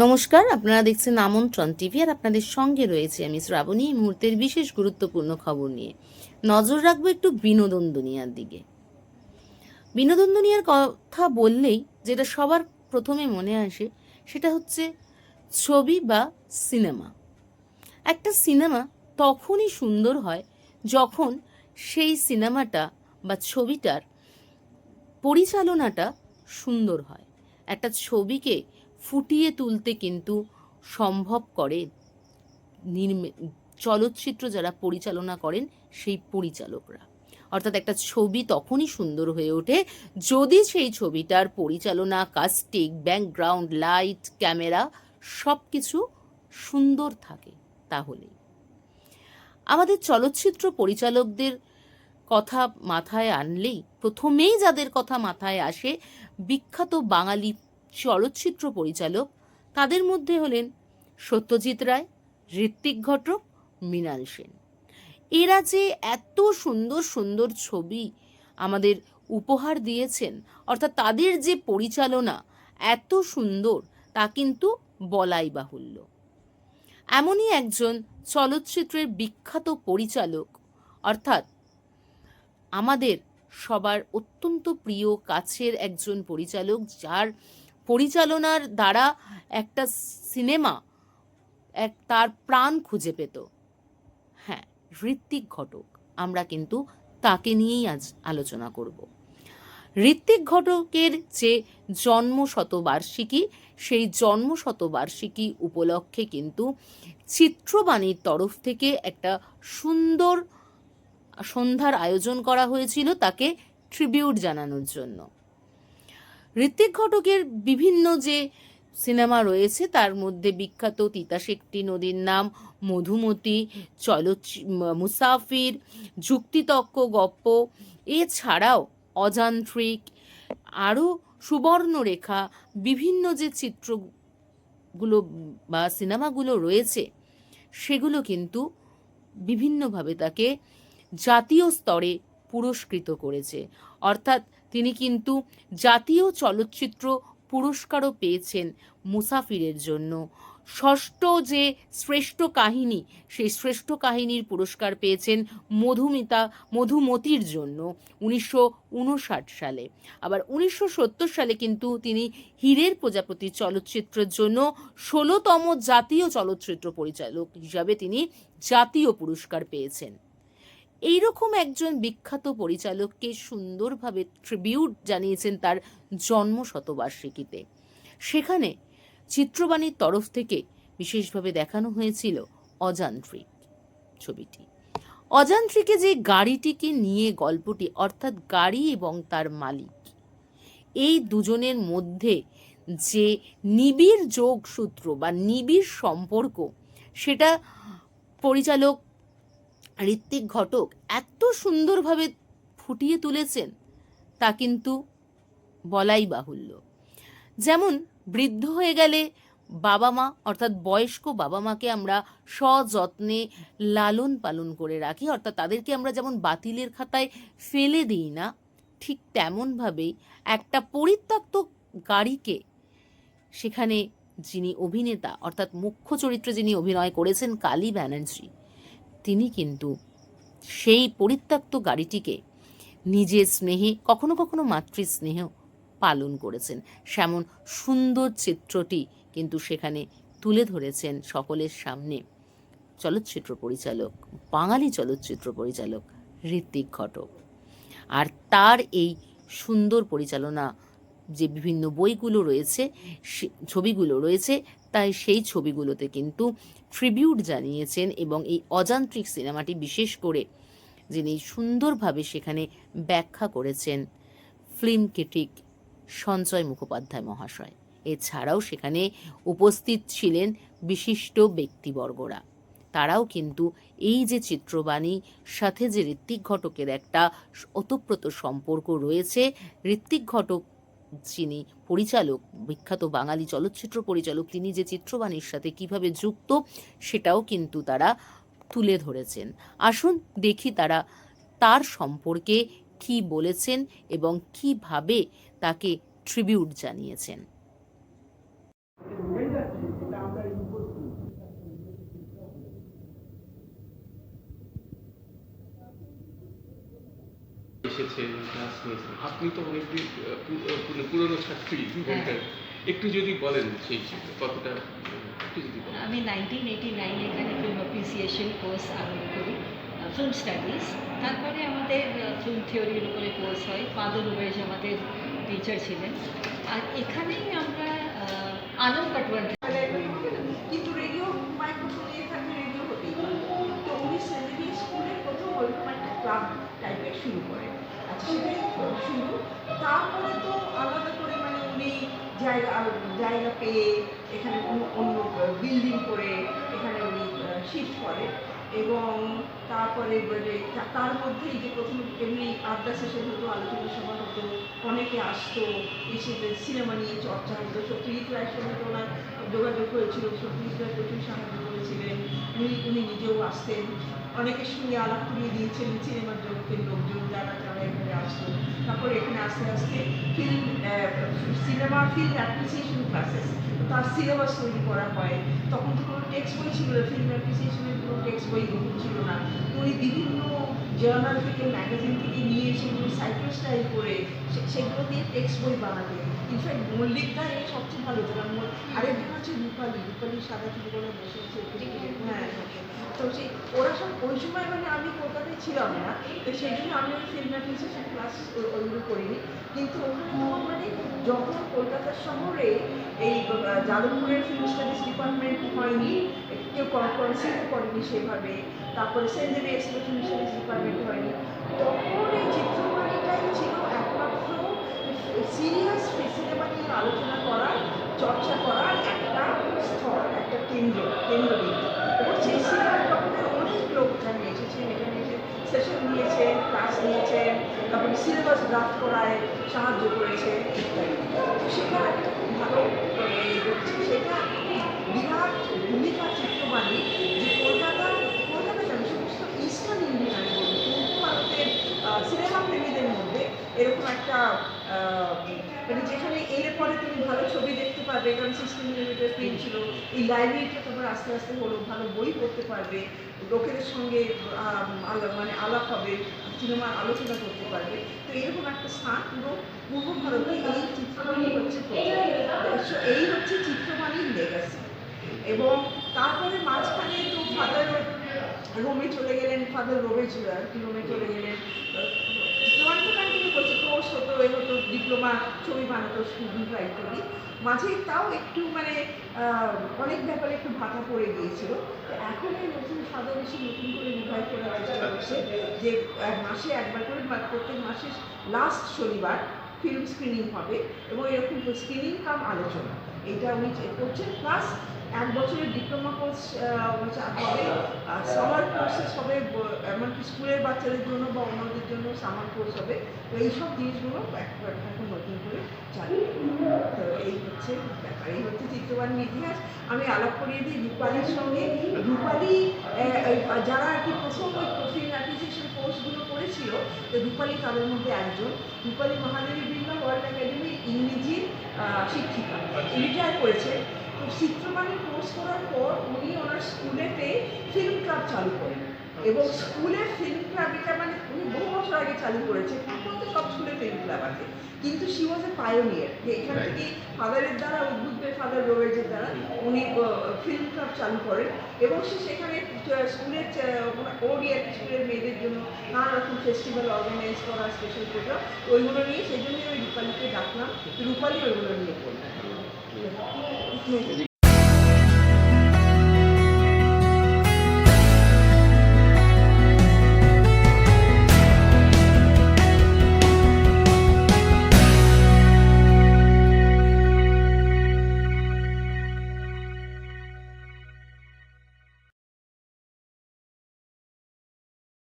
নমস্কার, আপনারা দেখছেন আমন্ত্রণ টিভি আর আপনাদের সঙ্গে রয়েছে আমি শ্রাবণী এই মুহূর্তের বিশেষ গুরুত্বপূর্ণ খবর নিয়ে। নজর রাখব একটু বিনোদন দুনিয়ার দিকে। বিনোদন দুনিয়ার কথা বললেই যেটা সবার প্রথমে মনে আসে সেটা হচ্ছে ছবি বা সিনেমা। একটা সিনেমা তখনই সুন্দর হয় যখন সেই সিনেমাটা বা ছবিটার পরিচালনাটা সুন্দর হয়। একটা ছবিকে ফুটিয়ে তুলতে কিন্তু সম্ভব করে নির্মে- চলচ্চিত্র যারা পরিচালনা করেন সেই পরিচালকরা। অর্থাৎ একটা ছবি তখনই সুন্দর হয়ে ওঠে যদি সেই ছবিটার পরিচালনা, কাস্টিং, ব্যাকগ্রাউন্ড, লাইট, ক্যামেরা সব কিছু সুন্দর থাকে তাহলেই আমাদের চলচ্চিত্র পরিচালকদের কথা মাথায় আনলেই প্রথমেই যাদের কথা মাথায় আসে বিখ্যাত বাঙালি চলচ্চিত্র পরিচালক। তাদের মধ্যে হলেন সত্যজিৎ রায় ঋত্বিক ঘটক, মৃণাল সেন। এরা যে এত সুন্দর সুন্দর ছবি আমাদের উপহার দিয়েছেন, অর্থাৎ তাদের যে পরিচালনা এত সুন্দর, তা কিন্তু বলাই বাহুল্য। এমনই একজন চলচ্চিত্রের বিখ্যাত পরিচালক, অর্থাৎ আমাদের সবার অত্যন্ত প্রিয় কাছের একজন পরিচালক, যার পরিচালনার দ্বারা একটা সিনেমা এক তার প্রাণ খুঁজে পেত। হ্যাঁ ঋত্বিক ঘটক, আমরা কিন্তু তাকে নিয়েই আজ আলোচনা করব। ঋত্বিক ঘটকের যে জন্ম শতবার্ষিকী, সেই জন্ম শতবার্ষিকী উপলক্ষে কিন্তু চিত্রবাণীর তরফ থেকে একটা সুন্দর সন্ধ্যার আয়োজন করা হয়েছিল তাকে ট্রিবিউট জানানোর জন্য। ঋত্বিক ঘটকের বিভিন্ন যে সিনেমা রয়েছে, তার মধ্যে বিখ্যাত তিতাস একটি নদীর নাম, মধুমতি, চলচ্চি মুসাফির যুক্তিতক্ক গপ্প, এছাড়াও অযান্ত্রিক, আরও সুবর্ণরেখা, বিভিন্ন যে চিত্রগুলো বা সিনেমাগুলো রয়েছে, সেগুলো কিন্তু বিভিন্নভাবে তাকে জাতীয় স্তরে পুরস্কৃত করেছে। অর্থাৎ তিনি কিন্তু জাতীয় চলচ্চিত্র পুরস্কারও পেয়েছেন মুসাফিরের জন্য। ষষ্ঠ যে শ্রেষ্ঠ কাহিনী, সেই শ্রেষ্ঠ কাহিনীর পুরস্কার পেয়েছেন মধুমিতা, মধুমতির জন্য উনিশশো উনষাট সালে। আবার উনিশশো সত্তর সালে কিন্তু তিনি হীরের প্রজাপতি চলচ্চিত্রের জন্য ষোলোতম জাতীয় চলচ্চিত্র পরিচালক হিসাবে তিনি জাতীয় পুরস্কার পেয়েছেন। এইরকম একজন বিখ্যাত পরিচালককে সুন্দরভাবে ট্রিবিউট জানিয়েছেন তার জন্ম শতবার্ষিকীতে। সেখানে চিত্রবাণীর তরফ থেকে বিশেষভাবে দেখানো হয়েছিল অযান্ত্রিক ছবিটি। অযান্ত্রিকে যে গাড়িটিকে নিয়ে গল্পটি, অর্থাৎ গাড়ি এবং তার মালিক, এই দুজনের মধ্যে যে নিবিড় যোগসূত্র বা নিবিড় সম্পর্ক, সেটা পরিচালক ঋত্বিক ঘটক এত সুন্দরভাবে ফুটিয়ে তুলেছেন, তা কিন্তু বলাই বাহুল্য। যেমন বৃদ্ধ হয়ে গেলে বাবা মা, অর্থাৎ বয়স্ক বাবা মাকে আমরা সযত্নে লালন পালন করে রাখি, অর্থাৎ তাদেরকে আমরা যেমন বাতিলের খাতায় ফেলে দিই না, ঠিক তেমনভাবেই একটা পরিত্যক্ত গাড়িকে সেখানে যিনি অভিনেতা, অর্থাৎ মুখ্য চরিত্রে যিনি অভিনয় করেছেন কালী ব্যানার্জি তিনি কিন্তু সেই পরিত্যক্ত গাড়িটিকে নিজের স্নেহে, কখনো কখনো মাতৃস্নেহ পালন করেছেন। সেমন সুন্দর চিত্রটি কিন্তু সেখানে তুলে ধরেছেন সকলের সামনে। চলচ্চিত্র পরিচালক, বাঙালি চলচ্চিত্র পরিচালক ঋত্বিক ঘটক। আর তার এই সুন্দর পরিচালনা যে বিভিন্ন বইগুলো রয়েছে ছবিগুলো রয়েছে, তাই সেই ছবিগুলোতে কিন্তু ট্রিবিউট জানিয়েছেন এবং এই অযান্ত্রিক সিনেমাটি বিশেষ করে যিনি সুন্দরভাবে সেখানে ব্যাখ্যা করেছেন ফিল্ম ক্রিটিক সঞ্জয় মুখোপাধ্যায় মহাশয়। এছাড়াও সেখানে উপস্থিত ছিলেন বিশিষ্ট ব্যক্তিবর্গরা। তারাও কিন্তু এই যে চিত্রবাণী, সাথে যে ঋত্বিক ঘটকের একটা ওতপ্রোত সম্পর্ক রয়েছে, ঋত্বিক ঘটক যিনি পরিচালক, বিখ্যাত বাঙালি চলচ্চিত্র পরিচালক, তিনি যে চিত্রবাণীর সাথে কীভাবে যুক্ত, সেটাও কিন্তু তারা তুলে ধরেছেন। আসুন দেখি তারা তার সম্পর্কে কি বলেছেন এবং কীভাবে তাকে ট্রিবিউট জানিয়েছেন। এসেছে ক্লাস নিয়েছেন। আপনি তো পুরো- পুরনো ছাত্রী। ইভেন্টের একটু যদি বলেন সেই কতটা আমি নাইনটিন এইটি নাইনে এখানে ফিল্ম অ্যাপ্রিসিয়েশন কোর্স আরম্ভ করি ফিল্ম স্টাডিজ তারপরে আমাদের ফিল্ম থিওরির উপরে কোর্স হয়। ফাদার রুবেজ আমাদের টিচার ছিলেন। আর এখানেই আমরা আহ, আনন্দ কাটওয়ার কিন্তু রেডিও মাইক্রোফোন নিয়ে থাকলে রেডিও হতেই তো উনি সেভেনি স্কুলে প্রথম একটা ক্লাব। টাইপের শুরু করে। আচ্ছা সেটাই শুরু। তারপরে তো আলাদা করে মানে উনি জায়গা জায়গা পেয়ে এখানে অন্য- বিল্ডিং করে এখানে উনি শিফট করে। এবং তারপরে বলে তার মধ্যেই যে প্রথম এমনি আড্ডা সেশন হতো আলোচনা সভা হতো অনেকে আসতো এসে সিনেমা নিয়ে চর্চা হতো সত্যজিৎ রায়ের সঙ্গে তো ওনার যোগাযোগ হয়েছিল রায় প্রচুর সাহায্য করেছিলেন, উনি উনি নিজেও আসতেন। অনেকের সঙ্গে আলাপ করিয়ে দিয়েছিলেন সিনেমার জগতের লোকজন যারা যারা এখানে আসতো। তারপরে এখানে আস্তে আস্তে film cinema film appreciation classes তার সিলেবাস তৈরি করা হয়। তখন তো কোনো টেক্সট বই ছিল না ফিল্ম অ্যাপ্রিসিয়েশনের কোনো টেক্সট বই ছিল না। তো উনি বিভিন্ন জার্নাল থেকে ম্যাগাজিন থেকে নিয়ে সেগুলো সাইকেল স্টাইল করে সে- সেগুলো দিয়ে টেক্সট বই বানাতে। ইনফ্যাক্ট মল্লিকটা এ সবচেয়ে ভালো মোল- আরেকজন আছে রূপালি। রূপালি সাদা চুল করে বসে আছে। হ্যাঁ। তো সেই ওরা সব ওই সময় মানে আমি কলকাতায় ছিলাম না। তো সেই জন্য আমি ওই ফিল্ম অ্যাপ্রিসিয়েশন ক্লাস ওইগুলো করিনি। কিন্তু মানে যখন কলকাতা শহরে এই যাদবপুরের ফিল্ম স্টাডিজ ডিপার্টমেন্ট হয়নি কেউ কনসেপ্ট করেনি সেভাবে তারপরে Saint Xavier's film studies department হয়নি তখন এই চিত্রকরণটাই ছিল একমাত্র সিরিয়াস সিনেমা নিয়ে আলোচনা করার চর্চা করার একটা স্থল একটা কেন্দ্র কেন্দ্রবিন্দু এবং সেই সিনেমা জগতের অনেক লোক এখানে এসেছেন এখানে এসে সেশন নিয়েছেন ক্লাস নিয়েছেন তারপরে সিলেবাস ড্রাফট করায় সাহায্য করেছে। সেটা একটা খুব ভালো সেটা বিরাট ভূমিকা চিত্রবাণী যে কলকাতা কলকাতা কেন? সমস্ত ইস্টার্ন ইন্ডিয়ান পূর্ব ভারতের সিনেমা প্রেমীদের মধ্যে এরকম একটা মানে যেখানে এর পরে তুমি ভালো ছবি দেখতে পারবে, কারণ সিক্সটি মিলিমিটার প্রিন্ট ছিল। এই লাইব্রেরিটা তোমার আস্তে আস্তে হলো, ভালো বই পড়তে পারবে। লোকেদের সঙ্গে মানে আলাপ হবে। সিনেমার আলোচনা করতে পারবে। তো এরকম একটা স্থান পুরো পূর্ব ভারতে এই চিত্রবাণী হচ্ছে এই হচ্ছে চিত্রবাণীর লেগাসি এবং তারপরে মাঝখানে তো ফাদার রোমে চলে গেলেন ফাদার রোমে কি রোমে চলে গেলেন? তো কন্টিনিউ করছে কোর্স হতো এ হতো ডিপ্লোমা ছবি বানাতো স্টুডেন্টরা ইত্যাদি মাঝে তাও একটু মানে অনেক ব্যাপারে একটু ভাটা পড়ে গিয়েছিল। এখন এই নতুন ফাদার এসে নতুন করে রিভাইভ করার চেষ্টা করছে যে মাসে একবার করে বা প্রত্যেক মাসে লাস্ট শনিবার ফিল্ম স্ক্রিনিং হবে এবং এরকম স্ক্রিনিং কাম আলোচনা। এটা উনি করছেন, প্লাস এক বছরের ডিপ্লোমা কোর্স হবে সামার কোর্সেস হবে এমনকি স্কুলের বাচ্চাদের জন্য বা অন্যদের জন্য সামার কোর্স হবে। তো এইসব জিনিসগুলো এখন নতুন করে চালু তো এই হচ্ছে ব্যাপার। এই হচ্ছে চিত্রবাণীর ইতিহাস। আমি আলাপ করিয়ে দিই রূপালির সঙ্গে। রূপালি যারা আর কি প্রথম ওই ফিল্ম অ্যাপ্রিসিয়েশন কোর্সগুলো করেছিল, তো রূপালি তাদের মধ্যে একজন। রূপালি মহাদেবী বিড়লা ওয়ার্ল্ড একাডেমির ইংরেজির শিক্ষিকা। রিটায়ার করেছে তো চিত্রবাণী কোর্স করার পর উনি ওনার স্কুলেতে ফিল্ম ক্লাব চালু করেন। এবং স্কুলে ফিল্ম ক্লাব এটা মানে উনি বহু বছর আগে চালু করেছে এখন তো সব স্কুলে ফিল্ম ক্লাব আছে। কিন্তু শি ওয়াজ এ পায়োনিয়ার যে এখান. থেকে ফাদারের দ্বারা উদ্বুদ্ধ ফাদার রোবেজের দ্বারা উনি ফিল্ম ক্লাব চালু করেন। এবং সে সেখানে স্কুলের ওডিয়া স্কুলের মেয়েদের জন্য নানা রকম ফেস্টিভ্যাল অর্গানাইজ করা স্পেশাল প্রোগ্রাম ওইগুলো নিয়ে সেই জন্যই ওই রূপালিকে ডাকলাম। রূপালি ওইগুলো নিয়ে করলেন 对